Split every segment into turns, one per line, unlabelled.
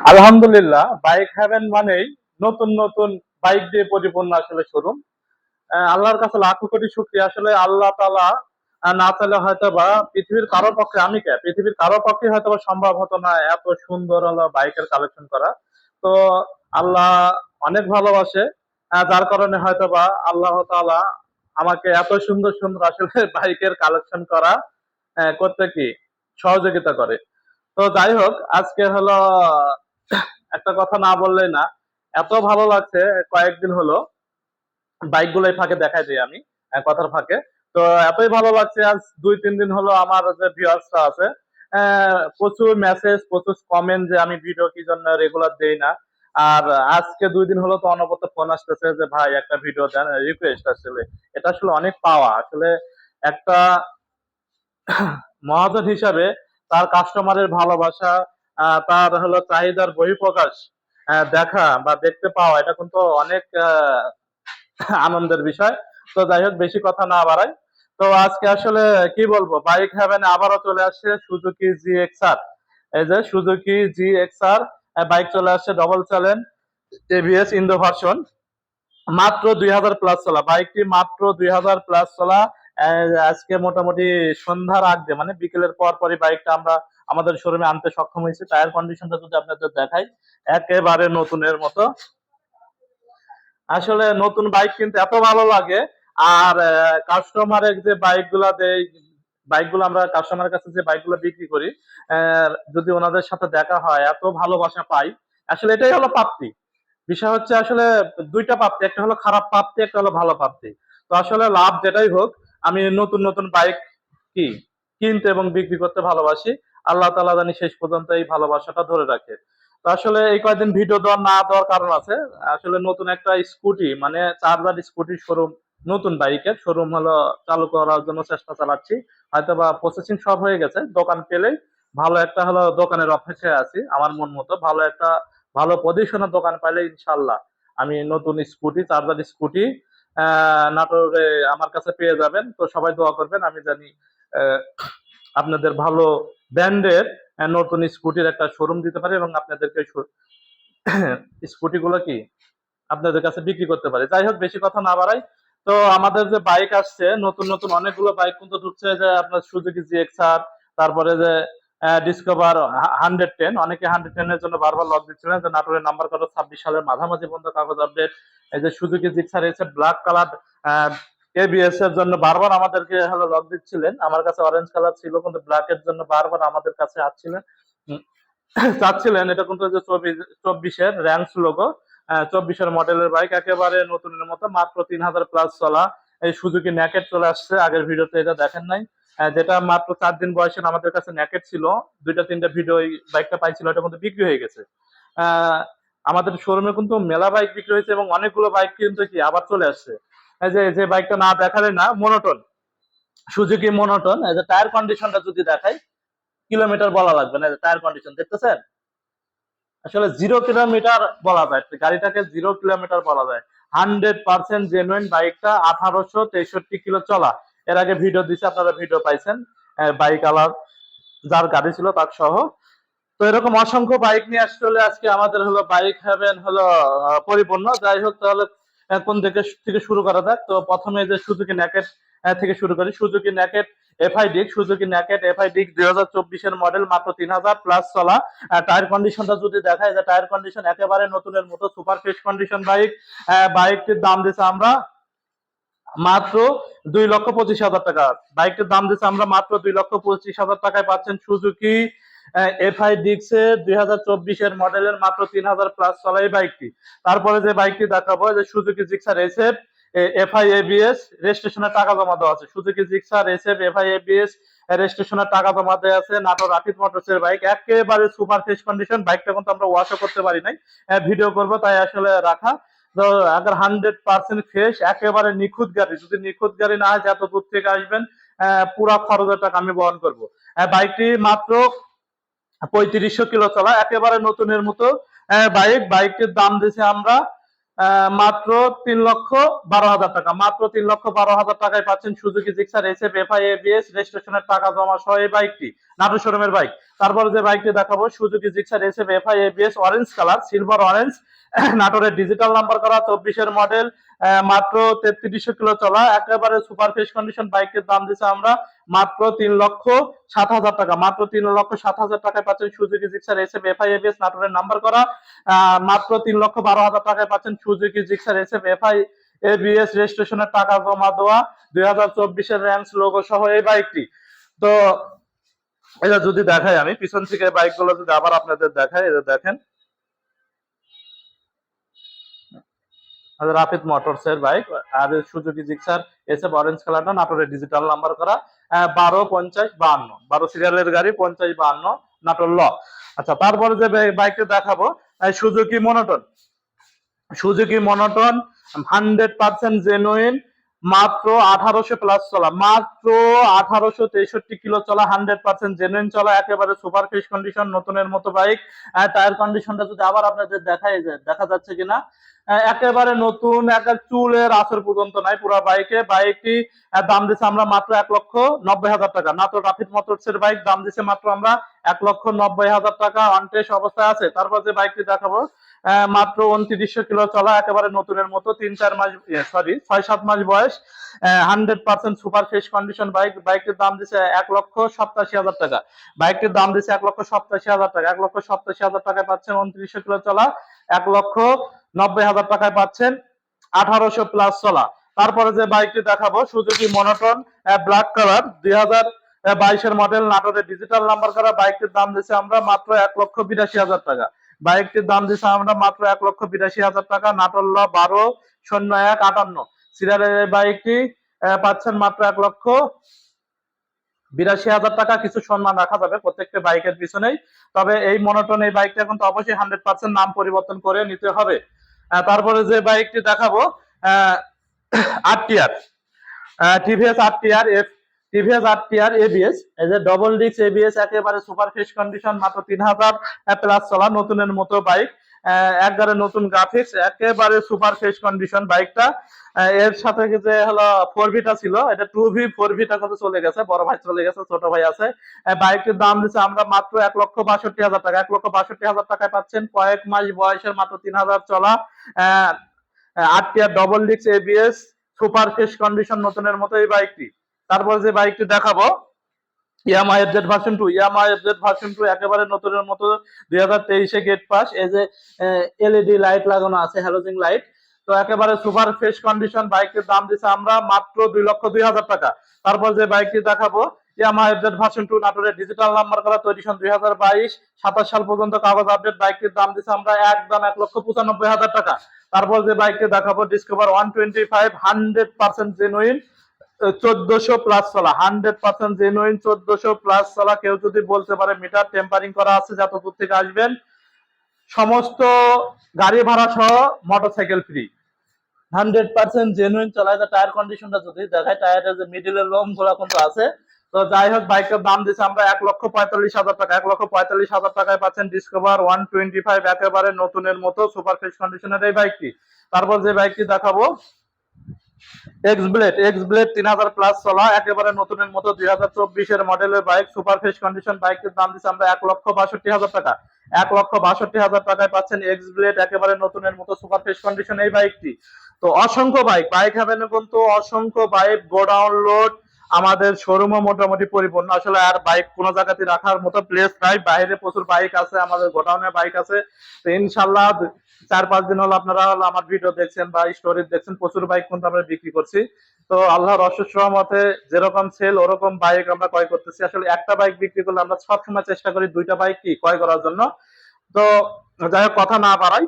আলহামদুলিল্লাহ bike haven মানেই নতুন নতুন বাইক দিয়ে পরিপূর্ণ আসলে শোরুম আল্লাহর কাছে লাখো কোটি শুক্রিয়া। আসলে আল্লাহ তালা না চাইলে হয়তো বা পৃথিবীর কারও পক্ষে, আমি কে? পৃথিবীর কারও পক্ষে হয়তো বা সম্ভব হতো না এত সুন্দর হলো বাইকের কালেকশন করা। তো আল্লাহ অনেক ভালোবাসে যার কারণে হয়তো বা আল্লাহ তালা আমাকে এত সুন্দর সুন্দর আসলে বাইকের কালেকশন করা করতে কি সহযোগিতা করে। তো যাই হোক, আজকে হলো একটা কথা না বললেই না। এত ভালো লাগছে, কয়েকদিন হলো বাইক গুলোই ফাঁকে দেখাই দিই আমি কথার ফাঁকে। তো এতই ভালো লাগছে, আজ দুই, তিন দিন হলো আমার যে ভিউয়ার্সরা আছে প্রচুর মেসেজ প্রচুর কমেন্ট যে আমি ভিডিও কি জন্য রেগুলার দেই না। আর আজকে দুই দিন হলো তো অনবরত ফোন আসতেছে যে, ভাই, একটা ভিডিও দেন রিকোয়েস্ট আসলে। এটা আসলে অনেক পাওয়া। আসলে একটা মহাজন হিসাবে তার কাস্টমারের ভালোবাসা তার হলো চাহিদার বহিঃপ্রকাশ দেখা বা দেখতে পাওয়া, এটা কিন্তু অনেক আনন্দের বিষয়। তো যাই হোক, বেশি কথা না বাড়াই। তো আজকে আসলে কি বলব? বাইক হ্যাভেন আবারও চলে আসছে সুজুকি জি এক্স আর এই যে Suzuki G X R bike চলে আসছে ডবল চ্যালেন এবিএস ইন্দো ভার্সন মাত্র দুই হাজার প্লাস চলা। বাইকটি মাত্র দুই হাজার প্লাস চলা। আজকে মোটামুটি সন্ধ্যার আগ মানে বিকেলের পর পরই বাইকটা আমরা আমাদের শোরুমে আনতে সক্ষম হয়েছে। টায়ার কন্ডিশনটা যদি আপনাদের দেখাই, একেবারে নতুনের মতো। আসলে নতুন বাইক কিন্তু এত ভালো লাগে, আর কাস্টমারের যে বাইকগুলা দেয় বাইকগুলো আমরা কাস্টমারের কাছে যে বাইকগুলো বিক্রি করি যদি ওনাদের সাথে দেখা হয়, এত ভালোবাসা পাই, আসলে এটাই হলো প্রাপ্তি বিষয় হচ্ছে আসলে দুইটা প্রাপ্তি একটা হলো খারাপ প্রাপ্তি একটা হলো ভালো প্রাপ্তি তো আসলে লাভ যেটাই হোক, আমি নতুন নতুন বাইক কি কিনতে এবং বিক্রি করতে ভালোবাসি। আল্লাহ তালা জানি শেষ পর্যন্ত এই ভালোবাসাটা ধরে রাখে। তো আসলে এই কয়েকদিন ভিডিও দেওয়ার না দেওয়ার কারণ আছে। আসলে নতুন একটা স্কুটি মানে চার্জার স্কুটি শোরুম নতুন বাইকের শোরুম হলো চালু করার জন্য চেষ্টা চালাচ্ছি। হয়তো বা প্রসেসিং সব হয়ে গেছে, দোকান পেলেই ভালো একটা হলো দোকানের অপেক্ষায় আছি, আমার মন মতো ভালো একটা, ভালো পজিশনের দোকান পাইলে ইনশাল্লাহ আমি নতুন স্কুটি, চার্জার স্কুটি, আহ, নাটোরে আমার কাছে পেয়ে যাবেন। তো সবাই দোয়া করবেন, আমি জানি আপনাদের ভালো ব্র্যান্ডের নতুন স্কুটির একটা শোরুম দিতে পারে এবং আপনাদেরকে স্কুটি গুলো কি আপনাদের কাছে বিক্রি করতে পারে। যাই হোক, বেশি কথা না বাড়াই। তো আমাদের যে বাইক আসছে, নতুন নতুন অনেকগুলো বাইক কিন্তু ঢুকছে যে আপনার সুজুকি জিএক্সআর তারপরে যে ডিসকভার হান্ড্রেড টেন অনেকে হান্ড্রেড টেনের জন্য বারবার লক দিচ্ছিলেন। যে নাটোরের নাম্বার কত? ছাব্বিশ সালের মাঝামাঝি পর্যন্ত কাগজ আপডেট এই যে সুজুকি জিক্সার এসে ব্ল্যাক কালার এবিএস এর জন্য বারবার আমাদেরকে হলো লক দিচ্ছিলেন। আমার কাছে অরেঞ্জ কালার ছিল, কিন্তু ব্ল্যাক এর জন্য বারবার আমাদের কাছে আসছিলেন। চাচ্ছিলেন, এটা কিন্তু যে চব্বিশ, চব্বিশের র্যাঙ্কস লোগো চব্বিশের মডেলের বাইক একেবারে নতুনের মতো, মাত্র তিন হাজার প্লাস চলা। এই সুজুকি ন্যাকেট চলে আসছে, আগের ভিডিওতে এটা দেখেন নাই। যেটা মাত্র চার দিন বয়সে আমাদের কাছে ন্যাকেট ছিল, দুইটা তিনটা ভিডিও এই বাইকটা পাইছিল, এটা কিন্তু বিক্রি হয়ে গেছে। আমাদের শোরুমে কিন্তু মেলা বাইক বিক্রি হয়েছে এবং অনেকগুলো বাইক কিন্তু কি আবার চলে আসছে। যে যে বাইকটা না দেখালে না মনোটন মনোটন টায়ার কন্ডিশনটা যদি দেখাই কিলোমিটার বলা লাগবে না টায়ার কন্ডিশন দেখতেছেন? আসলে জিরো কিলোমিটার বলা যায়। গাড়িটাকে জিরো কিলোমিটার বলা যায়। হান্ড্রেড পার্সেন্ট জেনুইন বাইকটা আঠারোশো তেষট্টি কিলো চলা। এর আগে ভিডিও দিছে, আপনারা ভিডিও পাইছেন। বাইক আলার, যার গাড়ি ছিল তার সহ। তো এরকম অসংখ্য বাইক নিয়ে আসলে আজকে আমাদের হলো বাইক হ্যাভেন হলো পরিপূর্ণ। যাই হোক, তাহলে কোন দিকে থেকে শুরু করা যাক? তো প্রথমে যে সুজুকি ন্যাকেট থেকে শুরু করি। Suzuki naked, FI disc Suzuki naked, FI disc দুই হাজার চব্বিশের মডেল মাত্র তিন হাজার প্লাস চলা। টায়ার কন্ডিশনটা যদি দেখায় যে টায়ার কন্ডিশন একেবারে নতুনের মতো সুপার ফ্রেশ কন্ডিশন বাইক বাইকটির দাম দিচ্ছে আমরা মাত্র দুই লক্ষ পঁচিশ হাজার টাকা। বাইকটির দাম দিচ্ছে আমরা মাত্র দুই লক্ষ পঁচিশ হাজার টাকায় পাচ্ছেন সুজুকি এফআই ডিক্সে দুই হাজার চব্বিশের মডেলের মাত্র তিন হাজার প্লাস চলা এই বাইকটি তারপরে যে বাইকটি দেখাবো যে Suzuki Gixxer SF FI ABS রেজিস্ট্রেশনের টাকা জমা দেওয়া আছে। Suzuki Gixxer SF FI ABS রেজিস্ট্রেশনের টাকা জমা দেওয়া আছে। নাটোর রাফিদ মোটরসের বাইক একেবারে সুপার ফ্রেশ কন্ডিশন বাইকটা কিন্তু আমরা ওয়াশও করতে পারি নাই। ভিডিও করব তাই আসলে রাখা। তো আগে হান্ড্রেড পার্সেন্ট ফ্রেশ একেবারে নিখুঁত গাড়ি। যদি নিখুঁত গাড়ি না হয় যে এত দূর থেকে আসবেন আহ, পুরা খরচের টাকা আমি বহন করব। বাইকটি মাত্র পঁয়ত্রিশশো কিলো চলা একেবারে নতুনের মতো আহ, বাইক বাইকের দাম দিয়েছি আমরা মাত্র তিন লক্ষ বারো হাজার টাকা। মাত্র তিন লক্ষ বারো হাজার টাকায় পাচ্ছেন সুজুকি জিক্সার এসএফ এফআই রেজিস্ট্রেশনের টাকা জমা সহ এই বাইকটি। নাটোর শোরুমের বাইক। তারপরে যে বাইকটি দেখাবো, Suzuki, Gixxer, S F FI, ABS orange colour silver orange নাটোরের ডিজিটাল নাম্বার করা, চব্বিশের মডেল মাত্র তেত্রিশশো কিলো চলা, একেবারে সুপার ফ্রেশ কন্ডিশন বাইকের দাম দিচ্ছে আমরা মাত্র তিন লক্ষ সাত হাজার টাকা। মাত্র তিন লক্ষ সাত হাজার টাকায় পাচ্ছেন Suzuki, Gixxer, S F FI, ABS, নাটোরের নাম্বার করা মাত্র তিন লক্ষ বারো হাজার টাকায় পাচ্ছেন Suzuki, Gixxer, S F FI, ABS রেজিস্ট্রেশনের টাকা জমা দেওয়া, দুই হাজার চব্বিশের র্যান্স লোগো সহ এই বাইকটি। তো এটা যদি দেখাই, আমি পিছন থেকে বাইকগুলো যদি আবার আপনাদের দেখাই এটা দেখেন। আমাদের রাফিদ মোটরস এর বাইক আর সুজুকি জিক্সার এসে অরেঞ্জ কালারটা নাটোরের ডিজিটাল নাম্বার করা। বারো পঞ্চাশ বাহান্ন বারো সিরিয়ালের গাড়ি, পঞ্চাশ বাহান্ন নাটোর ল। আচ্ছা তারপরে যে বাইকটা দেখাবো Suzuki monotone Suzuki monotone hundred percent genuine মাত্র আঠারোশো প্লাস চলা। মাত্র আঠারোশো তেষট্টি কিলো চলা হান্ড্রেড পার্সেন্ট জেনুইন চলা, একেবারে সুপার ফ্রেশ কন্ডিশন নতুনের মতো বাইক টায়ার কন্ডিশনটা যদি আবার আপনাদের দেখাই যায়, দেখা যাচ্ছে কিনা? একেবারে নতুন একটা চুলের আসর পর্যন্ত নাই, পুরো বাইকে বাইকটি দাম দিচ্ছে আমরা মাত্র এক লক্ষ নব্বই হাজার টাকা। না তো রাফিদ মোটরস এর বাইক দাম দিচ্ছে মাত্র আমরা এক লক্ষ নব্বই হাজার টাকা। অনটেস অবস্থায় আছে। তারপর যে বাইকটি দেখাবো মাত্র উনত্রিশশো কিলো চলা, একেবারে নতুনের মতো। তিন, চার মাস সরি ছয়, সাত মাস বয়স। Hundred percent super fresh condition bike বাইকটির দাম দিচ্ছে এক লক্ষ সপ্তাশি হাজার টাকা। বাইকটির দাম দিচ্ছে এক লক্ষ সপ্তাশি হাজার টাকা। এক লক্ষ সপ্তাশি হাজার টাকায় পাচ্ছেন উনত্রিশশো কিলো চলা, এক লক্ষ নব্বই হাজার টাকায় পাচ্ছেন আঠারোশো প্লাস চলা তারপরে যে বাইকটি দেখাবো সুজুকি মনোটন ব্ল্যাক কালার দুই হাজার বাইশের মডেল নাটোরের ডিজিটাল নাম্বার করা বাইকটির দাম দিচ্ছে আমরা মাত্র এক লক্ষ বিরাশি হাজার টাকা। বাইকটির দাম দিচ্ছে আমরা মাত্র এক লক্ষ বিরাশি হাজার টাকা, নাটোর ল বারো, শূন্য এক, আটান্ন। সিরিয়ালের বাইকটি পাচ্ছেন মাত্র এক লক্ষ বিরাশি হাজার টাকা কিছু সম্মান রাখা যাবে প্রত্যেকটা বাইকের পিছনেই। তবে এই মনোটন এই বাইকটা কিন্তু অবশ্যই হান্ড্রেড পার্সেন্ট নাম পরিবর্তন করে নিতে হবে। তারপরে যে বাইকটি দেখাবো আট টিয়ার। টিভিএস আট টিয়ার, এফ, টিভিএস আট টিয়ার এবিএস এই যে ডবল ডিক্স এবিএস একেবারে সুপার ফ্রেশ কন্ডিশন মাত্র তিন হাজার প্লাস চলা নতুনের মতো বাইক। একবারে নতুন গ্রাফিক্স একেবারে সুপার ফ্রেশ কন্ডিশন বাইকটা এর সাথে যে হলো ফোর ভিটা ছিল এটা টু ভি ফোর ভিটা কিন্তু চলে গেছে বড় ভাই চলে গেছে ছোট ভাই আছে। বাইকটির দাম দিচ্ছে আমরা মাত্র এক লক্ষ বাষট্টি হাজার টাকা। এক লক্ষ বাষট্টি হাজার টাকায় পাচ্ছেন কয়েক মাস বয়সের মাত্র তিন হাজার চলা। আহ, আট টিয়ার ডবল ডিক্স এবিএস সুপার ফ্রেশ কন্ডিশন নতুনের মতো এই বাইকটি তারপর যে বাইকটি দেখাবো Yamaha FZ version two Yamaha FZ version two একেবারে নতুনের মতো দুই হাজার তেইশে গেট পাস এই যে এলইডি লাইট লাগানো আছে হ্যালোজিং লাইট তো একেবারে সুপার ফ্রেশ কন্ডিশন বাইকের দাম দিচ্ছে আমরা মাত্র দুই লক্ষ দুই হাজার টাকা। তারপর যে বাইকটি দেখাবো ইয়ামা এফজেড ভার্সন টু নাটোরের ডিজিটাল নাম্বার করা তৈরি সন দুই হাজার বাইশ, সাতাশ সাল পর্যন্ত কাগজ আপডেট বাইকটির দাম দিচ্ছে আমরা একদম এক লক্ষ পঁচানব্বই হাজার টাকা। তারপর যে বাইকটি দেখাবো Discover one twenty five hundred percent genuine চোদ্দশো প্লাস চলা হান্ড্রেড পার্সেন্ট জেনুইন চোদ্দশো প্লাস চলা, কেউ যদি বলতে পারে মিটার টেম্পারিং করা আছে যত থেকে আসবেন, সমস্ত গাড়ি ভাড়া সহ motorcycle free hundred percent genuine চলা টায়ার কন্ডিশনটা যদি দেখায় টায়ারের যে মিডিলের লোমগুলা কিন্তু আছে। তো যাই হোক বাইকের দাম দিচ্ছে আমরা এক লক্ষ পঁয়তাল্লিশ হাজার টাকা। এক লক্ষ পঁয়তাল্লিশ হাজার টাকায় পাচ্ছেন ডিসকভার ওয়ান টোয়েন্টি ফাইভ একেবারে নতুনের মতো সুপার ফ্রেশ কন্ডিশনের এই বাইকটি তারপর যে বাইকটি দেখাবো এক্স ব্লেড এক্স ব্লেড তিন হাজার প্লাস চলা, একেবারে নতুনের মতো দুই হাজার মডেলের বাইক সুপার ফ্রেশ কন্ডিশন বাইকের দাম আমরা এক লক্ষ বাষট্টি হাজার টাকা। এক লক্ষ বাষট্টি হাজার টাকায় পাচ্ছেন এক্স ব্লেড একেবারে নতুনের মতো সুপার ফ্রেশ কন্ডিশন এই বাইকটি তো অসংখ্য বাইক বাইক হ্যাভেনে কিন্তু অসংখ্য বাইক গোডাউন লোড আমাদের শোরুমও মোটামুটি পরিপূর্ণ। আসলে আর বাইক কোনো জায়গাতে রাখার মতো প্লেস নাই। বাইরে প্রচুর বাইক আছে, আমাদের গোডাউনে বাইক আছে। তো ইনশাল্লাহ চার পাঁচ দিন হলো আপনারা হলো আমার ভিডিও দেখছেন বা স্টোরি দেখছেন, প্রচুর বাইক কিন্তু আমরা বিক্রি করছি। তো আল্লাহর অসুস্থ মতে যেরকম সেল ওরকম বাইক আমরা ক্রয় করতেছি। আসলে একটা বাইক বিক্রি করলে আমরা সবসময় চেষ্টা করি দুইটা বাইক কি ক্রয় করার জন্য। তো যাই হোক, কথা না বাড়াই।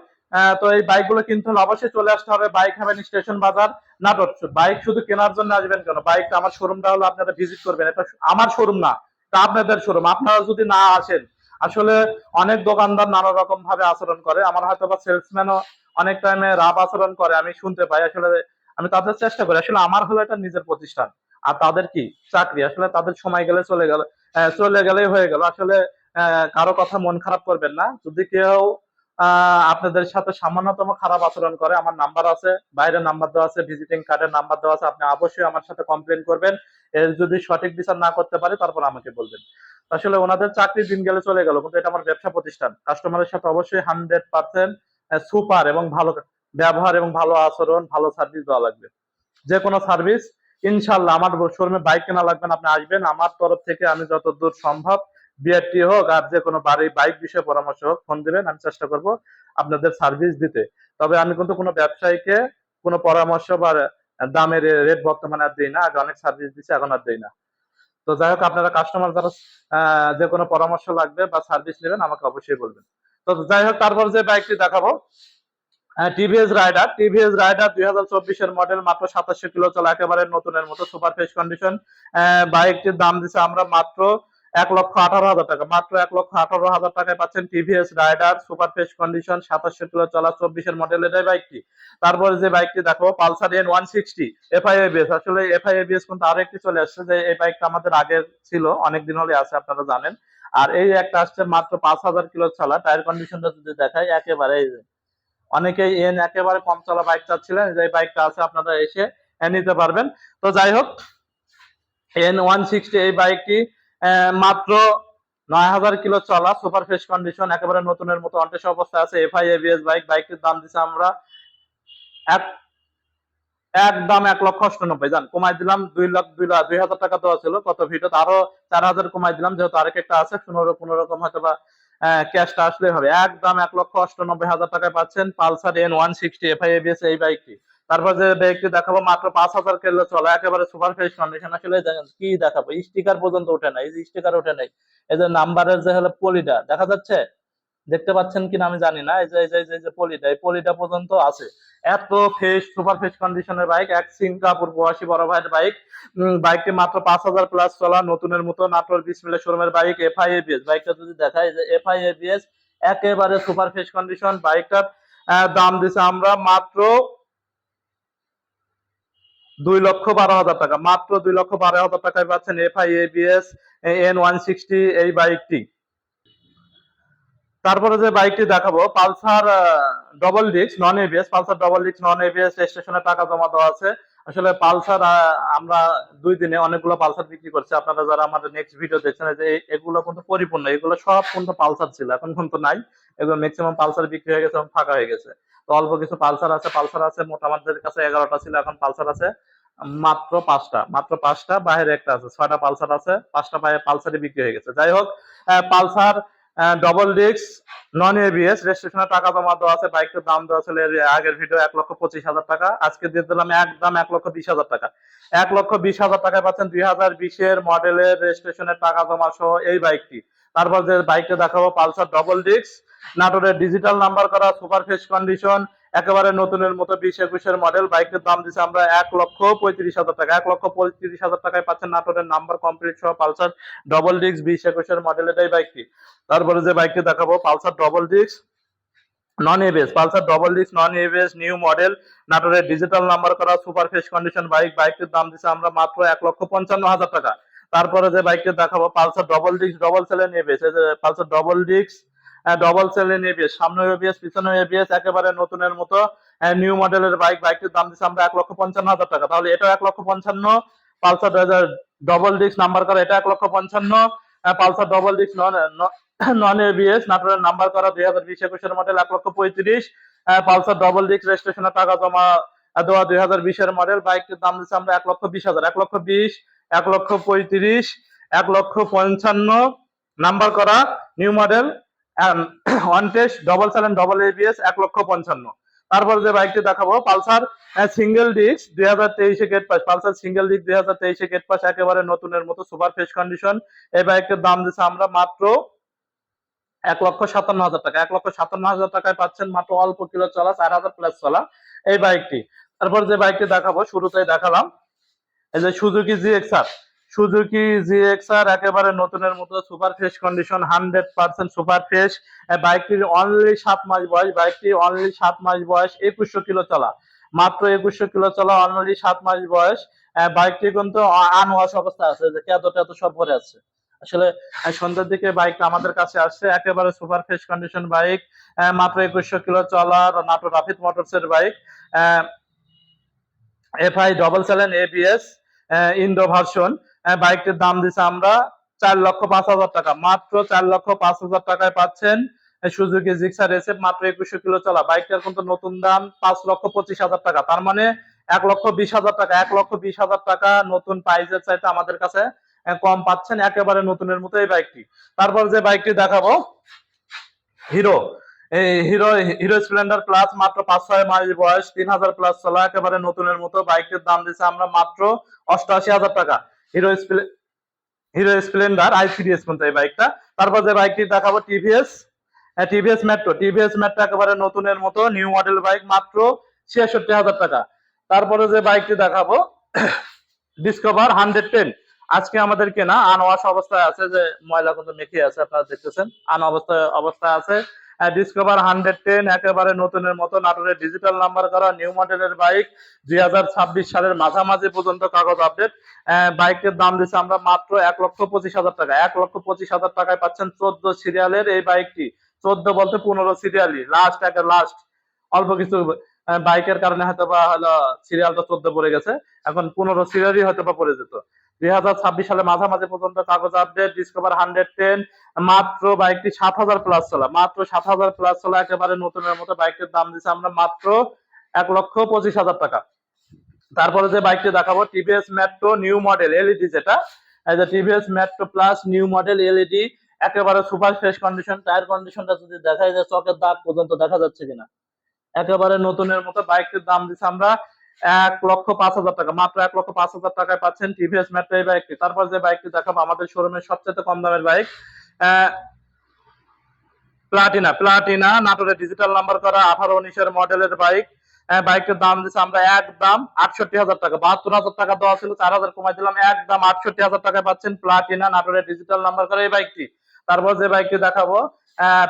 তো এই বাইকগুলো কিনতে হলে অবশ্যই চলে আসতে হবে বাইক হ্যাভেন স্টেশন বাজার নাটোর বাইক শুধু কেনার জন্য আসবেন কেন? বাইকটা আমার শোরুমটা হলো আপনারা ভিজিট করবেন। এটা আমার শোরুম না আপনাদের শোরুম আপনারা যদি না আসেন, আসলে অনেক দোকানদার নানা রকম ভাবে আচরণ করে। আমার হয়তো বা সেলসম্যানও অনেক টাইমে রাব আচরণ করে, আমি শুনতে পাই। আসলে আমি তাদের চেষ্টা করি। আসলে আমার হলো এটা নিজের প্রতিষ্ঠান। আর তাদের কি? চাকরি। আসলে তাদের সময় গেলে চলে গেল চলে গেলেই হয়ে গেল। আসলে কারও কথা মন খারাপ করবেন না। যদি কেউ আপনাদের সাথে সামান্যতম খারাপ আচরণ করে। আমার নাম্বার আছে বাইরের নাম্বার দেওয়া আছে ভিজিটিং কার্ডের নাম্বার দেওয়া আছে, আপনি অবশ্যই আমার সাথে কমপ্লেন করবেন। এর যদি সঠিক বিচার না করতে পারি, তারপর আমাকে বলবেন। আসলে ওনাদের চাকরির দিন গেলে চলে গেল, কিন্তু এটা আমার ব্যবসা প্রতিষ্ঠান। কাস্টমারের সাথে অবশ্যই হান্ড্রেড পার্সেন্ট সুপার এবং ভালো ব্যবহার এবং ভালো আচরণ, ভালো সার্ভিস দেওয়া লাগবে। যে কোনো সার্ভিস ইনশাল্লাহ আমার শোরুমে বাইক কেনা লাগবে আপনি আসবেন। আমার তরফ থেকে আমি যতদূর সম্ভব বিআরটি হোক আর যে কোনো বাড়ি, বাইক বিষয়ে পরামর্শ হোক ফোন দিবেন, আমি চেষ্টা করব আপনাদের সার্ভিস দিতে। তবে আমি কিন্তু কোনো ব্যবসায়ীকে কোনো পরামর্শ বা দামের রেট বর্তমানে আর দিই না, আগে অনেক সার্ভিস দিচ্ছি এখন আর দিই না। তো যাই হোক, আপনারা কাস্টমার যারা যে কোনো পরামর্শ লাগবে বা সার্ভিস নেবেন, আমাকে অবশ্যই বলবেন। তো যাই হোক, তারপর যে বাইকটি দেখাবো টিভিএস রাইডার টিভিএস রাইডার দুই হাজার চব্বিশের মডেল মাত্র সাতাশশো কিলো চলা, একেবারে নতুনের মতো সুপার ফ্রেশ কন্ডিশন বাইকটির দাম দিচ্ছে আমরা মাত্র এক লক্ষ আঠারো হাজার টাকা। মাত্র এক লক্ষ আঠারো হাজার টাকায় পাচ্ছেন টিভিএস রাইডার সুপার কন্ডিশন সাতাশশো কিলো চলা চব্বিশের মডেলের এই বাইকটি তারপরে যে বাইকটি দেখো Pulsar N one sixty FI ABS আসলে এফআইএবিএস কিন্তু আরও একটি চলে আসছে যে এই বাইকটা আমাদের আগের ছিল অনেক দিন হলে আছে, আপনারা জানেন। আর এই একটা আসছে মাত্র পাঁচ হাজার কিলো চলা টায়ার কন্ডিশনটা যদি দেখায় একেবারে অনেকেই এন একেবারে কম চলা বাইক চাচ্ছিলেন, যে বাইকটা আছে আপনারা এসে নিতে পারবেন। তো যাই হোক এন ওয়ান সিক্সটি এই বাইকটি মাত্র নয় হাজার কিলো চলা, সুপার ফ্রেশ কন্ডিশন একেবারে নতুনের মতো অন্টেস অবস্থায় আছে। এফআই এবিএস বাইক বাইকটির দাম দিচ্ছে আমরা এক একদম এক লক্ষ অষ্টানব্বই। জান, কমাই দিলাম দুই লাখ দুই লাখ, দুই হাজার টাকা দেওয়া ছিল। কত ভিডিও আরও চার হাজার কমাই দিলাম, যেহেতু আরেক একটা আছে, পনেরো কোনো রকম হয়তো বা ক্যাশটা আসলে হবে। একদম এক লক্ষ অষ্টানব্বই হাজার টাকায় পাচ্ছেন Pulsar N one sixty FI ABS এই বাইকটি তারপর যে বাইকটি দেখাবো মাত্র পাঁচ হাজার কিলো চলা, একেবারে সুপার ফ্রেশ কন্ডিশন আসলে কি দেখাবো? স্টিকার পর্যন্ত ওঠে নাই এই যে স্টিকার ওঠে নাই। এই যে নাম্বারের যে হলো পলিটা, দেখা যাচ্ছে? দেখতে পাচ্ছেন কিনা আমি জানি না, এই যে, এই যে- এই পলিটা এই পলিটা পর্যন্ত আছে। এত ফ্রেশ সুপার ফ্রেশ কন্ডিশনের বাইক এক সিঙ্গাপুর প্রবাসী বড় ভাইয়ের বাইক বাইকটি মাত্র পাঁচ হাজার প্লাস চলা, নতুনের মতো নাটোর বিসমিল্লা শোরুমের বাইক এফআই এবিএস বাইকটা যদি দেখায় যে এফআই এবিএস একেবারে সুপার ফ্রেশ কন্ডিশন বাইকটার দাম দিছে আমরা মাত্র দুই লক্ষ বারো হাজার টাকা। মাত্র দুই লক্ষ বারো হাজার টাকায় পাচ্ছেন FI ABS N one sixty এই বাইকটি। তারপরে যে বাইকটি দেখাবো, Pulsar double disc non ABS Pulsar double disc non ABS স্টেশনে টাকা জমা দেওয়া আছে। আসলে পালসার আমরা দুই দিনে অনেকগুলো পালসার বিক্রি করছি। আপনারা যারা আমাদের নেক্সট ভিডিও দেখছেন যে এগুলো কিন্তু পরিপূর্ণ। এগুলো সব কিন্তু পালসার ছিল, এখন কিন্তু নাই। এগুলো ম্যাক্সিমাম পালসার বিক্রি হয়ে গেছে এবং ফাঁকা হয়ে গেছে। তো অল্প কিছু পালসার আছে পালসার আছে মোট আমাদের কাছে এগারোটা ছিল, এখন পালসার আছে মাত্র পাঁচটা। মাত্র পাঁচটা, বাইরে একটা আছে, ছয়টা পালসার আছে, পাঁচটা বাইরে পালসারই বিক্রি হয়ে গেছে। যাই হোক Pulsar double disc non ABS রেজিস্ট্রেশনের টাকা জমা দেওয়া আছে বাইকের দাম দেওয়া ছিল আগের ভিডিও এক লক্ষ পঁচিশ হাজার টাকা, আজকে দিয়ে দিলাম একদম এক লক্ষ বিশ হাজার টাকা। এক লক্ষ বিশ হাজার টাকায় পাচ্ছেন দুই হাজার বিশের মডেলের রেজিস্ট্রেশনের টাকা জমা সহ এই বাইকটি তারপর যে বাইকটা দেখাবো, পালসার ডবল ডিস্ক নাটোরের ডিজিটাল নাম্বার করা সুপার ফেস কন্ডিশন একেবারে নতুনের মতো বিশ একুশের মডেল বাইকের দাম দিচ্ছে আমরা এক লক্ষ পঁয়ত্রিশ হাজার টাকা। এক লক্ষ পঁয়ত্রিশ হাজার টাকায় পাচ্ছেন নাটোরের নাম্বার কমপ্লিট সহ পালসার ডবল ডিস্ক বিশ একুশের মডেল এটাই বাইকটি। তারপরে যে বাইকটি দেখাবো, Pulsar double disc non ABS Pulsar double disc non ABS new model নাটোরের ডিজিটাল নাম্বার করা সুপার ফ্রেশ কন্ডিশন বাইক বাইকটির দাম দিচ্ছে আমরা মাত্র এক লক্ষ পঞ্চান্ন হাজার টাকা। তারপরে যে বাইকটি দেখাবো, পালসার ডবল ডিস্ক ডবল সেলের ABS Pulsar double disc double সেলের এবিএস সামনে এবিএস পিছনে এবিএস একেবারে নতুনের মতো নিউ মডেলের বাইক বাইকটির দাম দিচ্ছে আমরা এক লক্ষ পঞ্চান্ন হাজার টাকা। তাহলে এটা এক লক্ষ পঞ্চান্ন, পালসার ডবল ডিস্ক নাম্বার করা, এটা এক লক্ষ পঞ্চান্ন Pulsar double disc non non ABS নাটোরের নাম্বার করা দুই হাজার বিশ একুশের মডেল এক লক্ষ পঁয়ত্রিশ পালসার ডবল ডিস্ক রেজিস্ট্রেশনের টাকা জমা দেওয়া দুই হাজার বিশের মডেল বাইকটির দাম দিচ্ছে আমরা এক লক্ষ বিশ হাজার, এক লক্ষ বিশ, এক লক্ষ পঁয়ত্রিশ, এক লক্ষ পঞ্চান্ন নাম্বার করা new model one test double seven double এক লক্ষ পঞ্চান্ন। তারপর যে বাইকটি দেখাবো, পালসার সিঙ্গেল ডিস্ক দুই হাজার তেইশে gate pass Pulsar single disc দুই হাজার তেইশে গেট পাস একেবারে নতুনের মতো সুপার ফ্রেশ কন্ডিশন এই দাম দিচ্ছে আমরা মাত্র এক লক্ষ সাতান্ন হাজার টাকা। এক লক্ষ সাতান্ন হাজার টাকায় পাচ্ছেন মাত্র অল্প কিলো চলা, চার হাজার প্লাস চলা এই বাইকটি তারপর যে বাইকটি দেখাবো, শুরুতেই দেখালাম। এই যে সুজুকি জিএক্সআর সুজুকি জিএক্সআর একেবারে নতুনের মতো super fresh condition hundred percent super fresh বাইকটির অনলি সাত মাস বয়স বাইকটি অনলি সাত মাস বয়স, একুশশো কিলো চলা। মাত্র একুশশো কিলো চলা অনলি সাত মাস বয়স। বাইকটি কিন্তু আনওয়াশ অবস্থা আছে, যে কেত টেত সব ভরে আছে। আসলে সন্ধ্যার দিকে বাইকটা আমাদের কাছে আসছে, একেবারে সুপার ফ্রেশ কন্ডিশন বাইক মাত্র একুশশো কিলো চলার নাটোর রাফিদ মোটরস এর bike FI double seven ABS Indo version বাইকটির দাম দিচ্ছে আমরা চার লক্ষ পাঁচ হাজার টাকা। মাত্র চার লক্ষ পাঁচ হাজার টাকায় পাচ্ছেন সুজুকি জিক্সার এসে মাত্র একুশশো কিলো চলা। বাইকটার কিন্তু নতুন দাম পাঁচ লক্ষ পঁচিশ হাজার টাকা। তার মানে এক লক্ষ বিশ হাজার টাকা, এক লক্ষ বিশ হাজার টাকা নতুন প্রাইজের চাইতে আমাদের কাছে কম পাচ্ছেন একেবারে নতুনের মতো এই বাইকটি। তারপর যে বাইকটি দেখাবো, হিরো। এই হিরো হিরো স্প্লেন্ডার প্লাস মাত্র পাঁচ ছয় মাস বয়স, তিন হাজার প্লাস চলা, একেবারে নতুনের মতো। বাইকটির দাম দিচ্ছে আমরা মাত্র অষ্টআশি হাজার টাকা। হিরো হিরো স্প্লেন্ডার আই সিরিয়াস কিন্তু এই বাইকটা তারপর যে বাইকটি দেখাবো TVS TVS Metro TVS Metro একেবারে নতুনের মতো নিউ মডেল বাইক মাত্র ছিয়াষট্টি হাজার টাকা। তারপরে যে বাইকটি দেখাবো ডিসকভার হান্ড্রেড টেন আজকে আমাদের কেনা আনওয়াশ অবস্থায় আছে যে ময়লা কিন্তু মেখে আছে, আপনারা দেখতেছেন। আন অবস্থায় অবস্থায় আছে। ডিসকভার হান্ড্রেড টেন একেবারে নতুনের মতো নাটোরের ডিজিটাল নাম্বার করা নিউ মডেলের বাইক দুই হাজার ছাব্বিশ সালের মাঝামাঝি পর্যন্ত কাগজ আপডেট বাইকের দাম দিচ্ছে আমরা মাত্র এক লক্ষ পঁচিশ হাজার টাকা। এক লক্ষ পঁচিশ হাজার টাকায় পাচ্ছেন চোদ্দ সিরিয়ালের এই বাইকটি চোদ্দ বলতে পনেরো সিরিয়ালই লাস্ট একের লাস্ট অল্প কিছু বাইকের কারণে হয়তো বা হলো সিরিয়ালটা চোদ্দ পড়ে গেছে। এখন পনেরো সিরিয়ালই হয়তো বা পড়ে যেত। দুই হাজার ছাব্বিশ সালে মাঝামাঝি পর্যন্ত কাগজ আপডেট ডিসকভার হান্ড্রেড টেন মাত্র বাইকটি সাত হাজার প্লাস চলা। মাত্র সাত হাজার প্লাস চলা, একেবারে নতুনের মতো বাইকের দাম দিচ্ছে আমরা মাত্র এক লক্ষ পঁচিশ হাজার টাকা। তারপরে যে বাইকটি দেখাবো TVS Metro new model LED যেটা যে TVS Metro plus new model LED একেবারে সুপার ফ্রেশ কন্ডিশন টায়ার কন্ডিশনটা যদি দেখা যায় চকের দাগ পর্যন্ত দেখা যাচ্ছে কিনা। একেবারে নতুনের মতো বাইকটির দাম দিচ্ছে আমরা এক লক্ষ পাঁচ হাজার টাকা, মাত্র এক লক্ষ পাঁচ হাজার টাকায় পাচ্ছেন টিভিএস মেট্রো এই বাইকটি তারপর যে বাইকটি দেখাবো, আমাদের শোরুমের সবচেয়ে কম দামের বাইক প্লাটিনা প্লাটিনা নাটোরের ডিজিটাল নাম্বার করা, আঠারো উনিশের মডেলের বাইক বাইকের দাম দিচ্ছে আমরা একদম আটষট্টি হাজার টাকা। বাহাত্তর হাজার টাকা দেওয়া ছিল, চার হাজার কমাই দিলাম, একদম আটষট্টি হাজার টাকায় পাচ্ছেন প্লাটিনা নাটোরের ডিজিটাল নাম্বার করা এই বাইকটি তারপর যে বাইকটি দেখাবো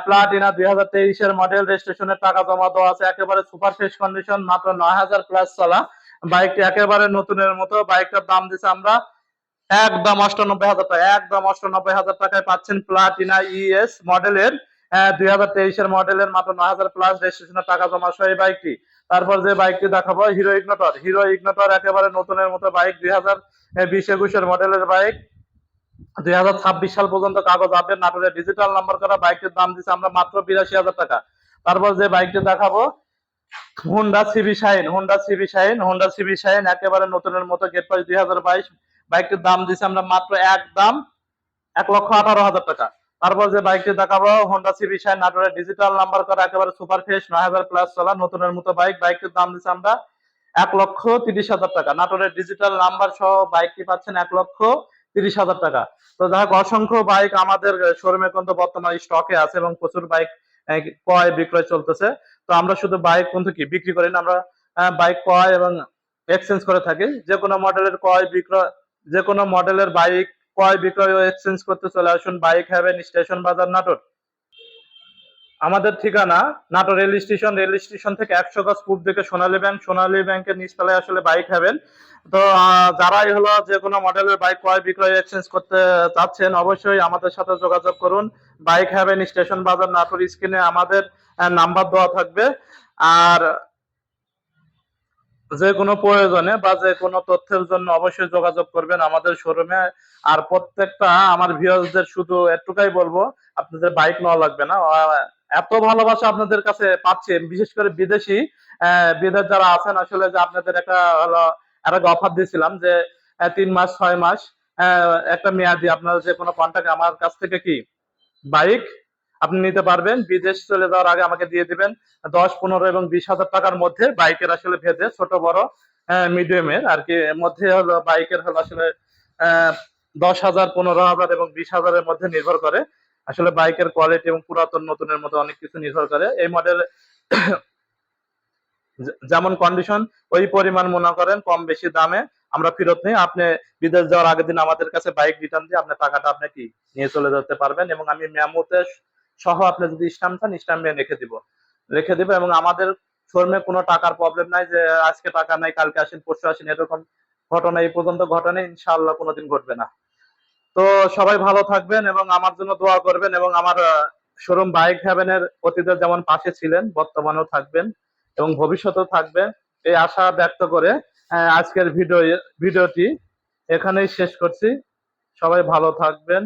প্লাটিনা দুই হাজার তেইশের মডেল রেজিস্ট্রেশনের টাকা জমা দেওয়া আছে। একেবারে সুপার ফ্রেশ কন্ডিশন মাত্র নয় হাজার প্লাস চলা। বাইকটি একেবারে নতুনের মতো। বাইকটার দাম দিচ্ছে আমরা একদম অষ্টানব্বই হাজার টাকা। একদম অষ্টানব্বই হাজার টাকায় পাচ্ছেন প্লাটিনা ইএস মডেলের দুই হাজার তেইশের মডেলের মাত্র নয় হাজার প্লাস রেজিস্ট্রেশনের টাকা জমা সহ এই বাইকটি। তারপর যে বাইকটি দেখাবো হিরো ইগনোটর হিরো ইগনোটর একেবারে নতুনের মতো বাইক, দুই হাজার বিশ একুশের মডেলের বাইক। দুই হাজার ছাব্বিশ সাল পর্যন্ত কাগজ আপডেট নাটোরের ডিজিটাল নাম্বার করা বাইকটির দাম দিচ্ছে আমরা মাত্র বিরাশি হাজার টাকা। তারপর যে বাইকটি দেখাবো Honda CB Shine Honda CB Shine Honda CB Shine একেবারে নতুনের মতো গেট প্রাইস দুই হাজার বাইশ। বাইকটির দাম দিচ্ছে আমরা মাত্র একদম এক লক্ষ আঠারো হাজার টাকা। তারপর যে বাইকটি দেখাবো হোন্ডা সিবি শাইন নাটোরের ডিজিটাল নাম্বার করা একেবারে সুপার ফ্রেশ নয় হাজার প্লাস চলা নতুনের মতো বাইক বাইকটির দাম দিচ্ছে আমরা এক লক্ষ তিরিশ হাজার টাকা। নাটোরের ডিজিটাল নাম্বার সহ বাইকটি পাচ্ছেন এক লক্ষ তিরিশ হাজার টাকা। তো যাই হোক, অসংখ্য বাইক আমাদের শোরুমে কিন্তু বর্তমানে স্টকে আছে এবং প্রচুর বাইক ক্রয়, বিক্রয় চলতেছে। তো আমরা শুধু বাইক কিন্তু কি, বিক্রি করি না, আমরা বাইক ক্রয় এবং এক্সচেঞ্জ করে থাকি। যে কোনো মডেলের ক্রয়, বিক্রয়, যে কোনো মডেলের বাইক ক্রয়, বিক্রয় ও এক্সচেঞ্জ করতে চলে আসুন। বাইক হ্যাভেন স্টেশন বাজার, নাটোর। আমাদের ঠিকানা Natore rail station. Rail station থেকে একশো গজ পূর্ব দিকে সোনালী ব্যাংক। সোনালী ব্যাংকের নিচতলায় আসলে বাইক হ্যাভেন। তো যারাই হলো যে কোনো মডেলের বাইক ক্রয়, বিক্রয় এক্সচেঞ্জ করতে চাচ্ছেন, অবশ্যই আমাদের সাথে যোগাযোগ করুন। বাইক হ্যাভেন স্টেশন বাজার নাটোর স্ক্রিনে আমাদের নাম্বার দেওয়া থাকবে। আর যে কোনো প্রয়োজনে বা যে কোনো তথ্যের জন্য অবশ্যই যোগাযোগ করবেন আমাদের শোরুমে আর প্রত্যেকটা আমার ভিউয়ার্সদের শুধু একটুকাই বলব, আপনাদের বাইক নেওয়া লাগবে না। এত ভালোবাসা আপনাদের কাছে পাচ্ছেন, বিশেষ করে বিদেশি বিদেশ যারা আছেন, আসলে যে আপনাদের একটা একটা অফার দিয়েছিলাম যে তিন মাস, ছয় মাস একটা মেয়াদি। আপনারা যে কোনো কন্ট্যাক্ট আমার কাছ থেকে কি? বাইক আপনি নিতে পারবেন, বিদেশ চলে যাওয়ার আগে আমাকে দিয়ে দিবেন দশ, পনেরো এবং বিশ হাজার টাকার মধ্যে বাইকের আসলে ভেদে, ছোট, বড় মিডিয়ামের আর কি। মধ্যে হলো, বাইকের হলো আসলে দশ হাজার, পনেরো হাজার এবং বিশ হাজারের মধ্যে নির্ভর করে আসলে বাইকের কোয়ালিটি এবং পুরাতন, নতুনের মধ্যে অনেক কিছু নির্ভর করে। এই মডেল যেমন কন্ডিশন ওই পরিমাণ মনে করেন, কম বেশি দামে আমরা ফেরত নিই। আপনি বিদেশ যাওয়ার আগের দিন আমাদের কাছে বাইক রিটার্ন দিয়ে আপনার টাকাটা আপনি কি নিয়ে চলে যেতে পারবেন এবং আমি মেমোতে সহ আপনি যদি স্টাম্প চান স্টাম্পে রেখে দিব। রেখে দিব এবং আমাদের শোরুমে কোনো টাকার প্রবলেম নাই যে আজকে টাকা নাই, কালকে আসেন, পরশু আসেন, এরকম ঘটনা এই পর্যন্ত ঘটনা ইনশাআল্লাহ কোনোদিন ঘটবে না। তো সবাই ভালো থাকবেন এবং আমার জন্য দোয়া করবেন এবং আমার শোরুম বাইক হ্যাভেনের অতীতে যেমন পাশে ছিলেন বর্তমানেও থাকবেন এবং ভবিষ্যতেও থাকবেন। এই আশা ব্যক্ত করে আহ, আজকের ভিডিও ভিডিওটি এখানেই শেষ করছি। সবাই ভালো থাকবেন।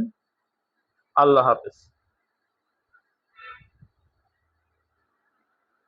আল্লাহ হাফেজ।